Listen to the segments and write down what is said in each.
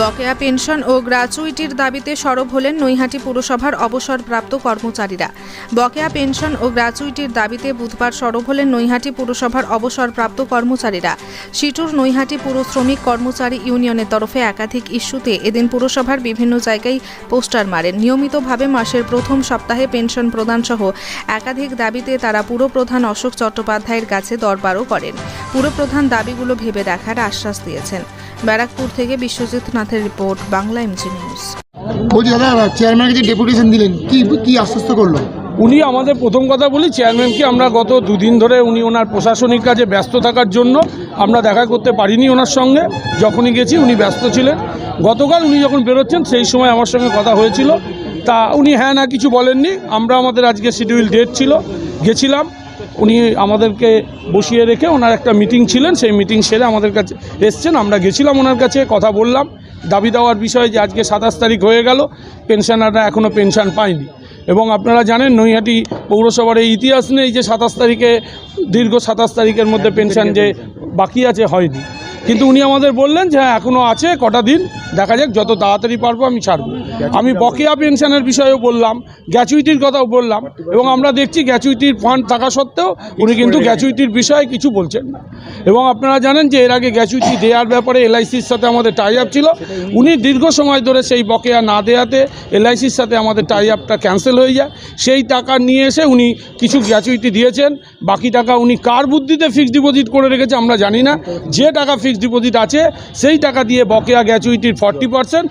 বকেয়া পেনশন ও গ্র্যাচুইটির দাবিতে সরব হলেন নৈহাটি পুরসভার অবসরপ্রাপ্ত কর্মচারীরা। বকেয়া পেনশন ও গ্র্যাচুইটির দাবিতে বুধবার সরব হলেন নৈহাটি পুরসভার অবসরপ্রাপ্ত কর্মচারীরা। সিটুর নৈহাটি পুর শ্রমিক কর্মচারী ইউনিয়নের তরফে একাধিক ইস্যুতে এদিন পুরসভার বিভিন্ন জায়গায় পোস্টার মারেন। নিয়মিতভাবে মাসের প্রথম সপ্তাহে পেনশন প্রদান সহ একাধিক দাবিতে তারা পুরপ্রধান অশোক চট্টোপাধ্যায়ের কাছে দরবারও করেন। পুরপ্রধান দাবিগুলো ভেবে দেখার আশ্বাস দিয়েছেন। ব্যারাকপুর থেকে বিশ্বজিৎ নাথের রিপোর্ট বাংলা এমজি নিউজ বলছি দাদা চেয়ারম্যানকে যে ডেপুটেশন দিলেন কি কি আশ্বস্ত করল? উনি আমাদের প্রথম কথা বলি চেয়ারম্যানকে আমরা গত দুদিন ধরে উনি ওনার প্রশাসনিক কাজে ব্যস্ত থাকার জন্য আমরা দেখা করতে পারিনি ওনার সঙ্গে। যখনই গেছি উনি ব্যস্ত ছিলেন। গতকাল উনি যখন বেরোচ্ছেন সেই সময় আমার সঙ্গে কথা হয়েছিল। তা উনি হ্যাঁ না কিছু বলেননি। আমরা আমাদের আজকে শিডিউল ডেট ছিল। গেছিলাম। উনি আমাদেরকে বসিয়ে রেখে ওনার একটা মিটিং ছিলেন, সেই মিটিং সেরে আমাদের কাছে এসছেন। আমরা গেছিলাম ওনার কাছে, কথা বললাম। দাবি দেওয়ার বিষয়ে যে আজকে সাতাশ তারিখ হয়ে গেল, পেনশনাররা এখনও পেনশন পায়নি। এবং আপনারা জানেন, নৈহাটি পৌরসভার এই ইতিহাস নেই যে সাতাশ তারিখে, দীর্ঘ সাতাশ তারিখের মধ্যে পেনশন যে বাকি আছে, হয়নি। কিন্তু উনি আমাদের বললেন যে হ্যাঁ এখনও আছে কটা দিন দেখা যাক যত তাড়াতাড়ি পারব আমি ছাড়বো। আমি বকেয়া পেনশনের বিষয়েও বললাম গ্যাচুইটির কথাও বললাম এবং আমরা দেখছি গ্যাচুইটির ফান্ড থাকা সত্ত্বেও উনি কিন্তু গ্যাচুইটির বিষয়ে কিছু বলছেন না। এবং আপনারা জানেন যে এর আগে গ্যাচুইটি দেওয়ার ব্যাপারে এলআইসির সাথে আমাদের টাই আপ ছিল। উনি দীর্ঘ সময় ধরে সেই বকেয়া না দেওয়াতে এলআইসির সাথে আমাদের টাই আপটা ক্যান্সেল হয়ে যায়। সেই টাকা নিয়ে এসে উনি কিছু গ্যাচুইটি দিয়েছেন। বাকি টাকা উনি কার বুদ্ধিতে ফিক্সড ডিপোজিট করে রেখেছে আমরা জানি না। যে টাকা ফিক্সড ডিপোজিট আছে, সেই টাকা দিয়ে বকেয়া গ্র্যাচুইটির ফর্টি পার্সেন্ট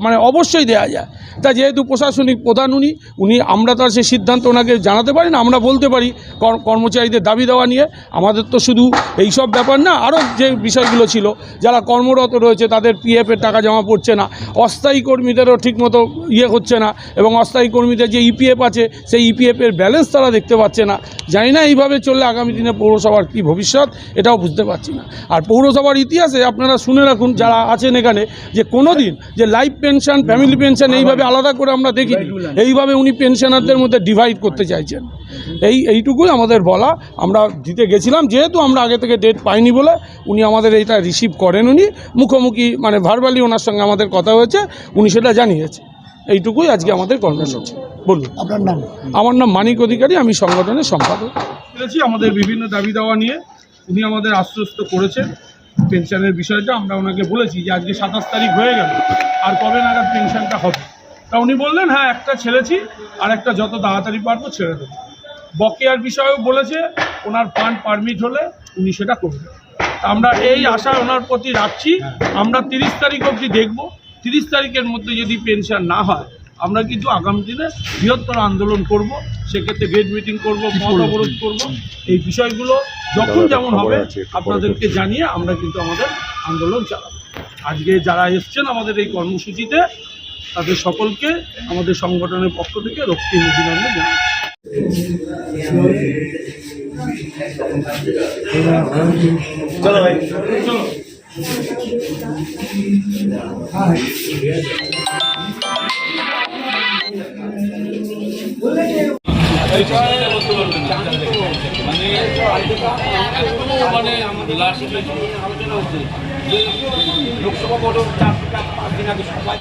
মানে অবশ্যই দেওয়া যায়। তা যেহেতু প্রশাসনিক প্রধান উনি উনি, আমরা তো আর সেই সিদ্ধান্ত ওনাকে জানাতে পারি না, আমরা বলতে পারি কর- কর্মচারীদের দাবি দেওয়া নিয়ে। আমাদের তো শুধু এই সব ব্যাপার না আরও যে বিষয়গুলো ছিল, যারা কর্মরত রয়েছে, তাদের পিএফের টাকা জমা পড়ছে না। অস্থায়ী কর্মীদেরও ঠিকমতো ইয়ে হচ্ছে না, এবং অস্থায়ী কর্মীদের যে ইপিএফ আছে, সেই ইপিএফের ব্যালেন্স তারা দেখতে পাচ্ছে না। জানি না এইভাবে চললে আগামী দিনে পৌরসভার কী ভবিষ্যৎ, এটাও বুঝতে পারছি না। আর পৌরসভার ইতিহাসে আপনারা শুনে রাখুন যারা আছেন এখানে যে কোনো দিন যে লাইফ পেনশন ফ্যামিলি পেনশন এইভাবে আলাদা করে আমরা দেখিনি। এইভাবে উনি পেনশনারদের মধ্যে ডিভাইড করতে চাইছেন। এই এইটুকুই আমাদের বলা। আমরা দিতে গেছিলাম যেহেতু আমরা আগে থেকে ডেট পাইনি বলে উনি আমাদের এইটা রিসিভ করেন উনি। মুখোমুখি মানে ভার্বালি ওনার সঙ্গে আমাদের কথা হয়েছে উনি সেটা জানিয়েছে। এইটুকুই আজকে আমাদের কর্মসূচি বলুন। আপনার নাম? আমার নাম মানিক অধিকারী আমি সংগঠনের সম্পাদক। বলেছি আমাদের বিভিন্ন দাবি দাওয়া নিয়ে। উনি আমাদের আশ্বস্ত করেছেন। পেনশনের বিষয়টা আমরা ওনাকে বলেছি যে আজকে সাতাশ তারিখ হয়ে গেল, আর কবে নাগাদ পেনশনটা হবে? তা উনি বললেন হ্যাঁ একটা ছেড়েছি, আর একটা যত তাড়াতাড়ি পারব ছেড়ে দেবো। বকেয়ার বিষয়েও বলেছে, ওনার ফান্ড পারমিট হলে উনি সেটা করবেন। আমরা এই আশা ওনার প্রতি রাখছি, আমরা তিরিশ তারিখ অবধি দেখব। তিরিশ তারিখের মধ্যে যদি পেনশন না হয় আমরা কিন্তু আগামী দিনে বৃহত্তর আন্দোলন করব সেক্ষেত্রে গেট মিটিং করব পথ অবরোধ করব। এই বিষয়গুলো যখন যেমন হবে আপনাদেরকে জানিয়ে আমরা কিন্তু আমাদের আন্দোলন চালাবো। আজকে যারা এসছেন আমাদের এই কর্মসূচিতে তাদের সকলকে আমাদের সংগঠনের পক্ষ থেকে রক্তিম অভিনন্দন জানাচ্ছি। মানে লাস্ট আলোচনা হচ্ছে যে লোকসভা ভোটের চার